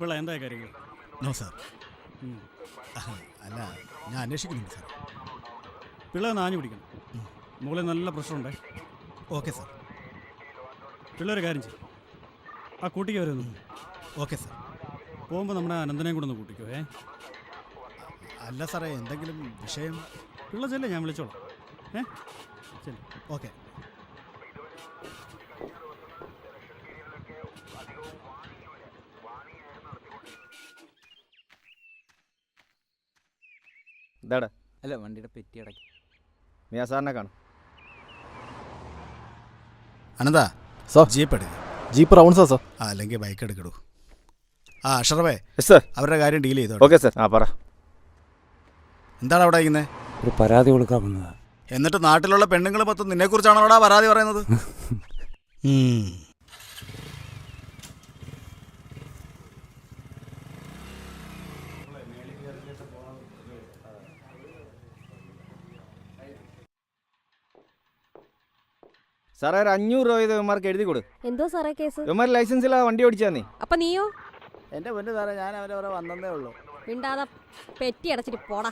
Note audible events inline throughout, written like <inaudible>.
പിള്ള എന്താ കാര്യങ്ങൾ no sir. അല്ല ഞാൻ അന്വേഷിക്കുന്നുണ്ട് സാർ പിള്ള നാഞ്ഞു പിടിക്കണം. മുകളിൽ നല്ല പ്രശ്നമുണ്ട് ഓക്കെ സാർ. പിള്ളേർ കാര്യം ചെയ്യും. ആ കൂട്ടിക്ക് വരുന്നു ഓക്കെ സാർ. പോകുമ്പോൾ നമ്മുടെ അനന്തനെയും കൂടെ ഒന്ന് കൂട്ടിക്കോ ഏ? അല്ല സാറേ എന്തെങ്കിലും വിഷയം? പിള്ള ചെല്ലേ ഞാൻ വിളിച്ചോളാം. ഏ? ചെല്ലേ. ഓക്കെ. ഇതാടാ. അല്ല വണ്ടിയുടെ പെറ്റി അടക്കി മിയാ സാറിനെ കാണും. അനന്താ സാർ ജീപ്പ് എടുക്കുക ജീപ്പ് റൗണ്ട്സാ സാർ ആ അല്ലെങ്കിൽ ബൈക്ക് എടുക്കടൂ ആ അഷറഫേ യെസ് സാർ അവരുടെ കാര്യം ഡീൽ ചെയ്തോ? ഓക്കെ സാർ ആ പറ. എന്താണ് അവിടെ ഇരിക്കുന്നത് ഒരു പരാതി കൊടുക്കാൻ വന്നതാ എന്നിട്ട് നാട്ടിലുള്ള പെണ്ണുങ്ങൾ മൊത്തം നിന്നെക്കുറിച്ചാണോ അവിടെ പരാതി പറയുന്നത്? <laughs> സാറേ ഒരു അഞ്ഞൂറ് രൂപ ഇത് ഇവന്മാർക്ക് എഴുതി കൊടു എന്തോ സാറേ കേസ്? ഇവന്മാർ ഇല്ലാതെ വണ്ടി ഓടിച്ചാന്നെ അപ്പൊ നീയോ? എന്റെ പൊന്നു സാറേ ഞാൻ അവരവരെ വന്നതേ ഉള്ളൂ. മിണ്ടാതെ പെറ്റി അടച്ചിട്ട് പോടാ.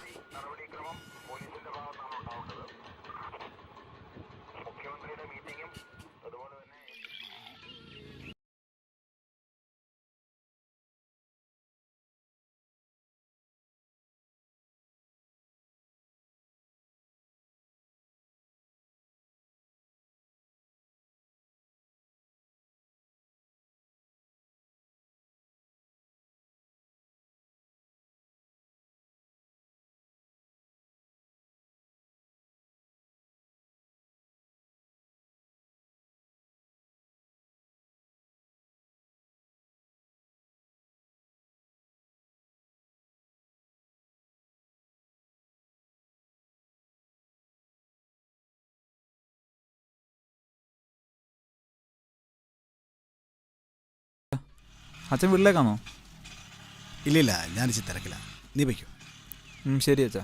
അച്ഛൻ വീട്ടിലേക്കാണോ? ഇല്ലില്ല ഞാൻ ഇച്ചിരി തിരക്കില്ല നീ വയ്ക്കൂ ശരി അച്ഛാ.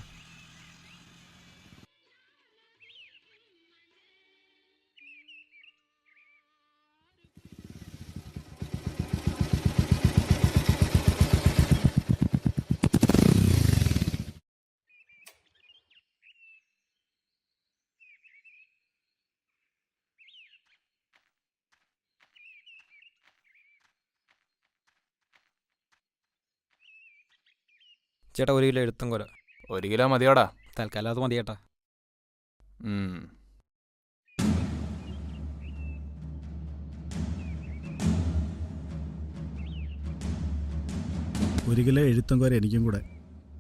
ചേട്ടാ ഒരു കിലോ എഴുത്തും കൊല. ഒരു കിലോ മതിയോടാ. തൽക്കാലം അത് മതി ചേട്ടാ ഒരു കിലോ എഴുത്തും കോര എനിക്കും കൂടെ.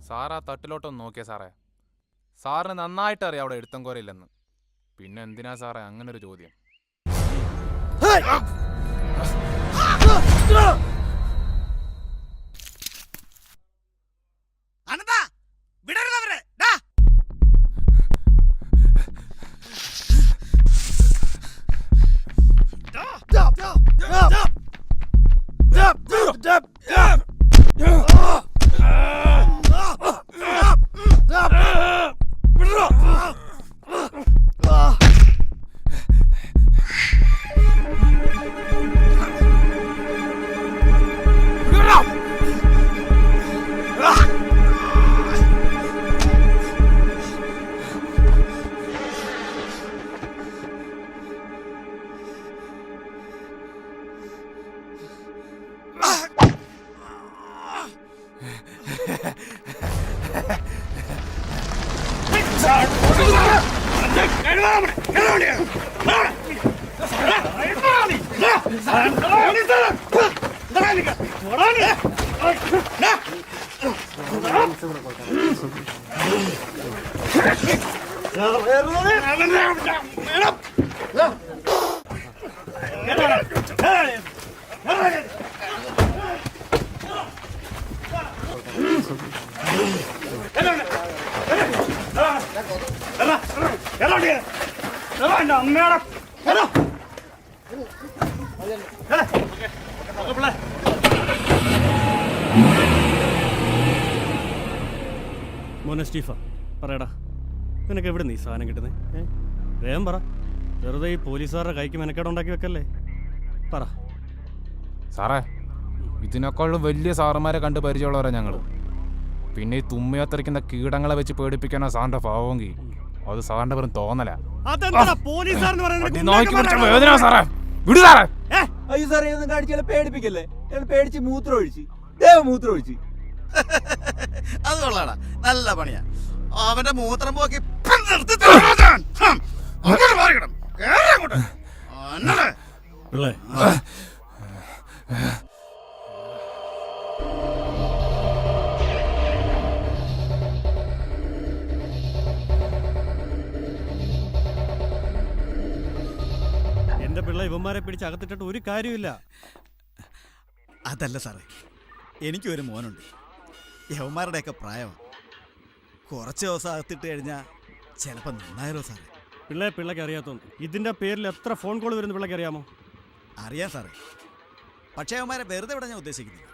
സാർ ആ തട്ടിലോട്ടൊന്ന് നോക്കിയ സാറേ. സാറിന് നന്നായിട്ട് അറിയാം അവിടെ എഴുത്തും കോരയില്ലെന്ന് പിന്നെ എന്തിനാ സാറേ അങ്ങനെ ഒരു ചോദ്യം അനന്താ വിടരുതവരെ ഡാ മോനെ സ്റ്റീഫ പറയടാ. നിനക്ക് എവിടെ നീ സാധനം കിട്ടുന്നത് വേഗം പറ. വെറുതെ ഈ പോലീസുകാരുടെ കൈക്ക് മെനക്കേട് ഉണ്ടാക്കി വെക്കല്ലേ? പറ. സാറേ ഇതിനേക്കാളും വലിയ സാറന്മാരെ കണ്ട് പരിചയമുള്ളവരാ ഞങ്ങൾ പിന്നെ ഈ തുമ്മയത്തറിക്കുന്ന കീടങ്ങളെ വെച്ച് പേടിപ്പിക്കാനാ സാറിന്റെ ഭാവമെങ്കിൽ അത് സാറിന്റെ വെറും തോന്നല. വേദന സാറേ. വിടു സാറേ. അയ്യോ സാറേ ഒന്നും കാണിച്ചാൽ പേടിപ്പിക്കല്ലേ? പേടിച്ച് മൂത്രം ഒഴിച്ച് ദേവ മൂത്രം ഒഴിച്ച് അത് കൊള്ളാടാ. നല്ല പണിയാ. അവന്റെ മൂത്രം പോക്കി. അങ്ങോട്ട്. പിള്ളേ. ഇവന്മാരെ പിടിച്ച് അകത്തിട്ടിട്ട് ഒരു കാര്യമില്ല അതല്ല സാറേ. എനിക്കും ഒരു മോനുണ്ട്. യവന്മാരുടെയൊക്കെ പ്രായമാണ് കുറച്ച് ദിവസം അകത്തിട്ട് കഴിഞ്ഞാൽ ചിലപ്പോൾ നന്നായാലോ സാറേ. പിള്ളേ പിള്ളേക്ക് അറിയാത്തോണ്ട് ഇതിന്റെ പേരിൽ എത്ര ഫോൺ കോൾ വരുന്ന പിള്ളേക്ക് അറിയാമോ? അറിയാം സാറേ. പക്ഷേ അവന്മാരെ വെറുതെ വിടാൻ ഞാൻ ഉദ്ദേശിക്കുന്നില്ല.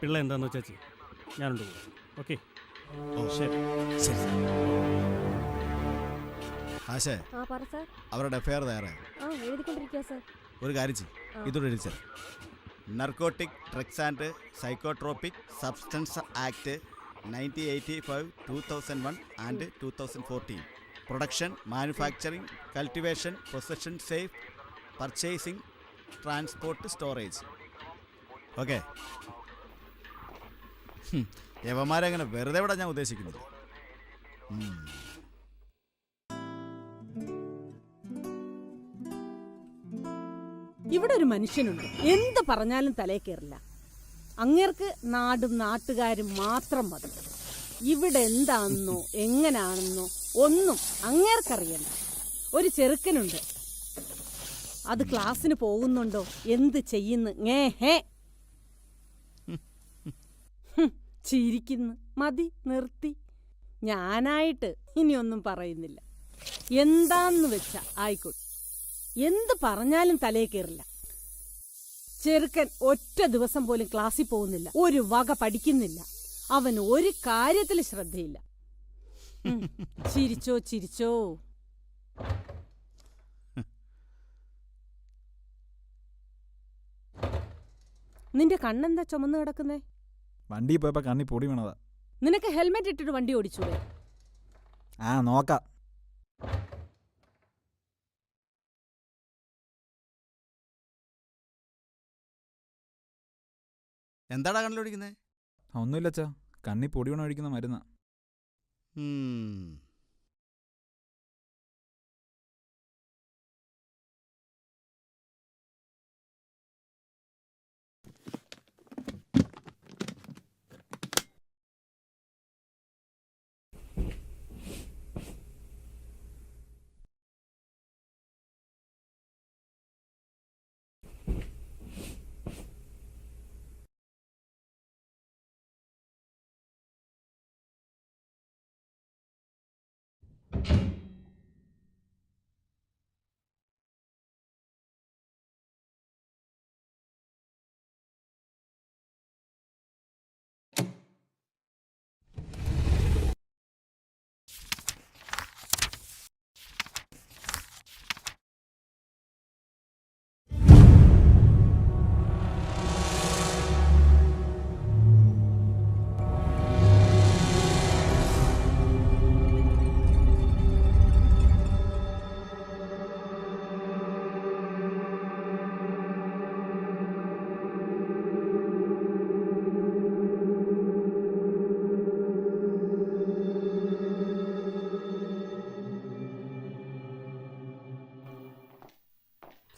പിള്ള എന്താന്ന് വെച്ചാൽ ചെയ്യ്. ഞാനുണ്ട് ഓക്കെ. ഓ ശരി. ശരി. സാർ ആശേ ആ പറ സാർ. അവരുടെ എഫ്ഐആർ തയ്യാറായി. ആ എഴുതിക്കൊണ്ടിരിക്കുക സാർ. ഒരു കാര്യം ചെയ്യും. ഇതോടെ എഴുതിച്ചാൽ narcotic drugs and psychotropic substance act nineteen eighty five two thousand one and two thousand fourteen production manufacturing cultivation possession safe purchasing transport storage okay യവന്മാരെ അങ്ങനെ വെറുതെ ഇവിടെ ഞാൻ ഉദ്ദേശിക്കുന്നില്ല ഇവിടെ ഒരു മനുഷ്യനുണ്ട്. എന്ത് പറഞ്ഞാലും തലേ കയറില്ല. അങ്ങേർക്ക് നാടും നാട്ടുകാരും മാത്രം മതി. ഇവിടെ എന്താണെന്നോ എങ്ങനാണെന്നോ ഒന്നും അങ്ങേർക്കറിയണ്ട. ഒരു ചെറുക്കനുണ്ട്. അത് ക്ലാസ്സിന് പോകുന്നുണ്ടോ? എന്ത് ചെയ്യുന്നു? ഏ ഹേ ചിരിക്കുന്നു. മതി നിർത്തി. ഞാനായിട്ട് ഇനിയൊന്നും പറയുന്നില്ല. എന്താന്ന് വെച്ചാ ആയിക്കോട്ടെ. എന്ത് പറഞ്ഞാലും തലേ കയറില്ല. ചെറുക്കൻ ഒറ്റ ദിവസം പോലും ക്ലാസ്സിൽ പോകുന്നില്ല. ഒരു വക പഠിക്കുന്നില്ല. അവൻ ഒരു കാര്യത്തിൽ ശ്രദ്ധയില്ല. ചിരിച്ചോ ചിരിച്ചോ. നിന്റെ കണ്ണെന്താ ചുമന്ന് കിടക്കുന്നേ? വണ്ടി പോയപ്പോ കണ്ണി പൊടി വീണതാ. നിനക്ക് ഹെൽമെറ്റ് ഇട്ടിട്ട് വണ്ടി ഓടിച്ചൂടെ? ആ നോക്കാം. എന്താടാ കണ്ണിലൊഴിക്കുന്നത് ഒന്നുമില്ല അച്ഛാ കണ്ണി പൊടി വീണ ഒഴിക്കുന്ന മരുന്നാ.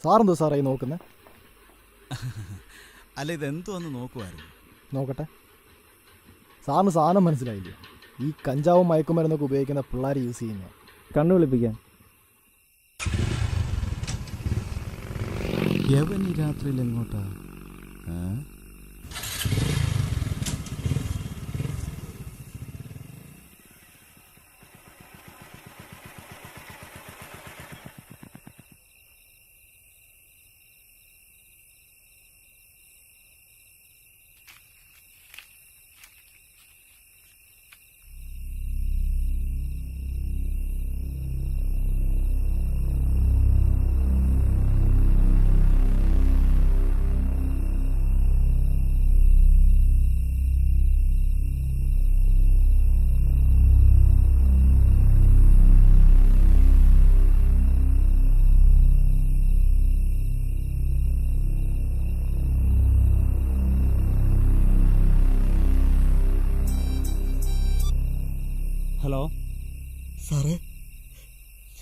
സാറെന്തോ സാറേ ഈ നോക്കുന്നത് <laughs> അല്ല ഇതെന്തോ ഒന്ന് നോക്കുമായിരുന്നു നോക്കട്ടെ. സാറിന് സാധനം മനസ്സിലായില്ലേ? ഈ കഞ്ചാവും മയക്കുമരുന്നൊക്കെ ഉപയോഗിക്കുന്ന പിള്ളേർ യൂസ് ചെയ്യുന്ന. കണ്ണു വിളിപ്പിക്കാൻ യവൻ ഈ രാത്രിയിൽ എങ്ങോട്ടാ?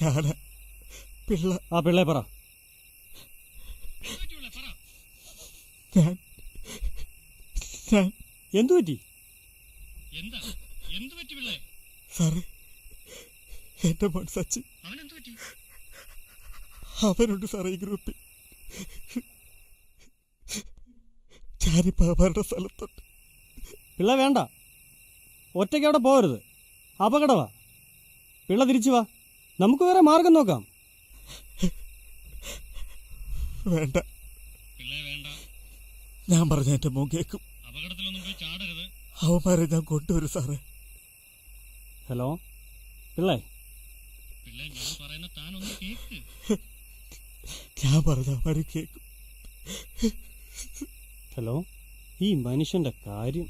ഞാൻ പിള്ള ആ പിള്ളേ പറ. ഞാൻ ഞാൻ എന്തു പറ്റി? സാറേ എന്റെ മോൻ സച്ചിൻ. അവനുണ്ട് സാറേ ഈ ഗ്രൂപ്പിൽ. ഞാനിപ്പോ അവരുടെ സ്ഥലത്തുണ്ട്. പിള്ള വേണ്ട. ഒറ്റയ്ക്ക് അവിടെ പോകരുത്. അപകടവാ. പിള്ള തിരിച്ചു വാ. നമുക്ക് വേറെ മാർഗം നോക്കാം. വേണ്ട. ഞാൻ പറഞ്ഞ എന്റെ മോൻ കേക്കും. അവന്മാരെ ഞാൻ കൊണ്ടുവരും സാറേ. ഹലോ? പിള്ളേ? ഞാൻ പറഞ്ഞ അവന്മാര് കേക്കും. ഹലോ? ഈ മനുഷ്യന്റെ കാര്യം.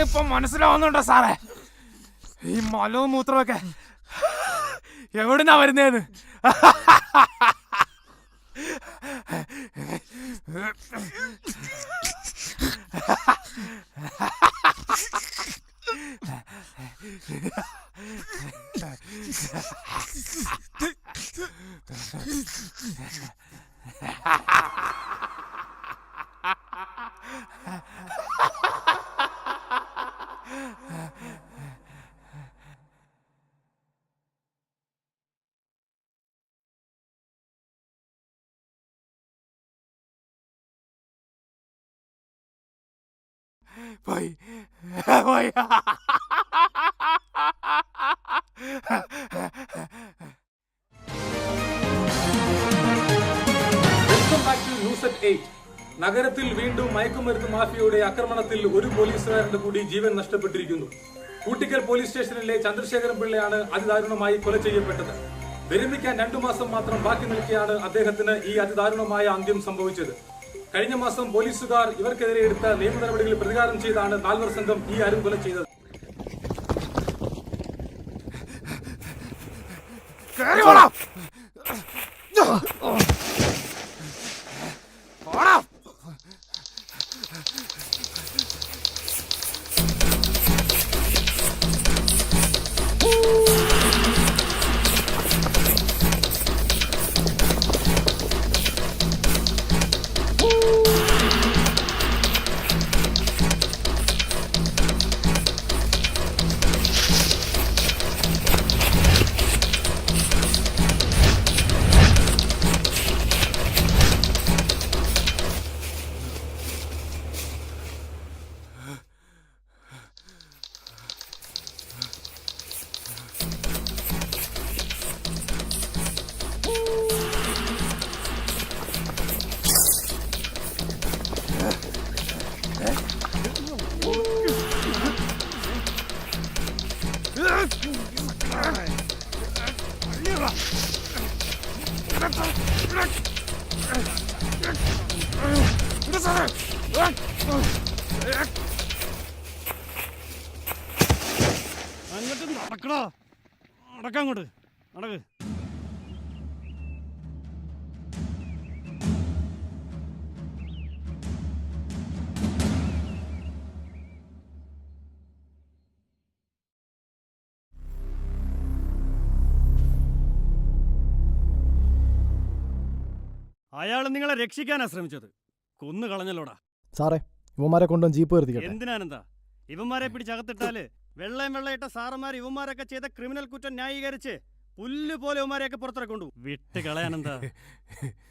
ഇപ്പൊ മനസ്സിലാവുന്നുണ്ടോ സാറേ? ഈ മലവും മൂത്രമൊക്കെ എവിടുന്നാ വരുന്നേന്ന്? പോയി നഗരത്തിൽ വീണ്ടും മയക്കുമരുന്ന് മാഫിയയുടെ ആക്രമണത്തിൽ ഒരു പോലീസുകാരന്റെ കൂടി ജീവൻ നഷ്ടപ്പെട്ടിരിക്കുന്നു. കൂട്ടിക്കൽ പോലീസ് സ്റ്റേഷനിലെ ചന്ദ്രശേഖരൻ പിള്ളയാണ് അതിദാരുണമായി കൊല ചെയ്യപ്പെട്ടത്. വിരമിക്കാൻ രണ്ടു മാസം മാത്രം ബാക്കി നിൽക്കെയാണ് അദ്ദേഹത്തിന് ഈ അതിദാരുണമായ അന്ത്യം സംഭവിച്ചത്. കഴിഞ്ഞ മാസം പോലീസുകാർ ഇവർക്കെതിരെ എടുത്ത നിയമ നടപടികളിൽ പ്രതികാരം ചെയ്താണ് നാൽവർ സംഘം ഈ ആരും കൊല ചെയ്തത് എന്നിട്ട് നടക്കടാ. നടക്കാം അങ്ങോട്ട്. നടക്ക്. അയാൾ നിങ്ങളെ രക്ഷിക്കാനാ ശ്രമിച്ചത്. കൊന്നു കളഞ്ഞല്ലോടാ. സാറേ ഇവന്മാരെ കൊണ്ടുവന്ന് ജീപ്പ് നിർത്തിക്കട്ടെ എന്തിനാനെന്താ ഇവന്മാരെ പിടിച്ചകത്തിട്ടാൽ വെള്ളയും വെള്ളയിട്ട സാറന്മാർ ഇവന്മാരൊക്കെ ചെയ്ത ക്രിമിനൽ കുറ്റം ന്യായീകരിച്ച് പുല്ല് പോലെ ഇവന്മാരെയൊക്കെ പുറത്തിറക്കൊണ്ടു വിട്ട് കളയാനെന്താ <laughs>